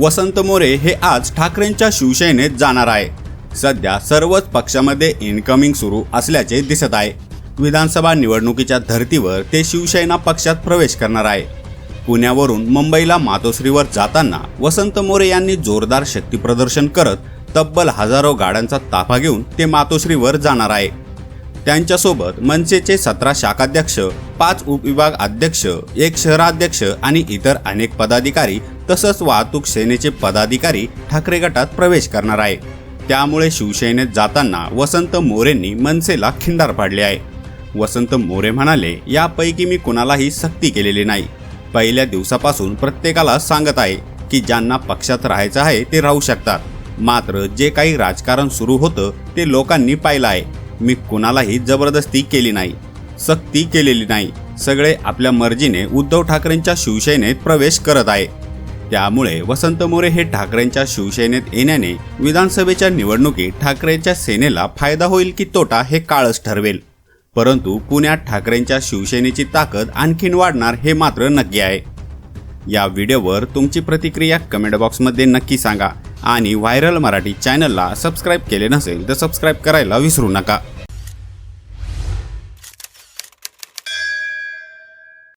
वसंत मोरे हे आज ठाकरेंच्या शिवसेनेत जाणार आहे. सध्या सर्वच पक्षामध्ये इनकमिंग सुरू असल्याचे दिसत आहे. विधानसभा निवडणुकीच्या धर्तीवर ते शिवसेना पक्षात प्रवेश करणार आहे. पुण्यावरून मुंबईला मातोश्रीवर जाताना वसंत मोरे यांनी जोरदार शक्तीप्रदर्शन करत तब्बल हजारो गाड्यांचा ताफा घेऊन ते मातोश्रीवर जाणार आहे. त्यांच्यासोबत मनसेचे सतरा शाखाध्यक्ष पाच उपविभाग अध्यक्ष एक शहराध्यक्ष आणि इतर अनेक पदाधिकारी तसंच वाहतूक सेनेचे पदाधिकारी ठाकरे गटात प्रवेश करणार आहे. त्यामुळे शिवसेनेत जाताना वसंत मोरेंनी मनसेला खिंडार पाडले आहे. वसंत मोरे म्हणाले यापैकी मी कुणालाही सक्ती केलेली नाही. पहिल्या दिवसापासून प्रत्येकाला सांगत आहे की ज्यांना पक्षात राहायचं आहे ते राहू शकतात. मात्र जे काही राजकारण सुरू होतं ते लोकांनी पाहिलं आहे. मी कुणालाही जबरदस्ती केली नाही सक्ती केलेली नाही. सगळे आपल्या मर्जीने उद्धव ठाकरेंच्या शिवसेनेत प्रवेश करत आहे. त्यामुळे वसंत मोरे हे ठाकरेंच्या शिवसेनेत येण्याने विधानसभेच्या निवडणुकीत ठाकरेंच्या सेनेला फायदा होईल की तोटा हे काळच ठरवेल. परंतु पुण्यात ठाकरेंच्या शिवसेनेची ताकद आणखीन वाढणार हे मात्र नक्की आहे. या व्हिडिओवर तुमची प्रतिक्रिया कमेंट बॉक्समध्ये नक्की सांगा आणि व्हायरल मराठी चॅनलला सबस्क्राईब केले नसेल तर सबस्क्राईब करायला विसरू नका.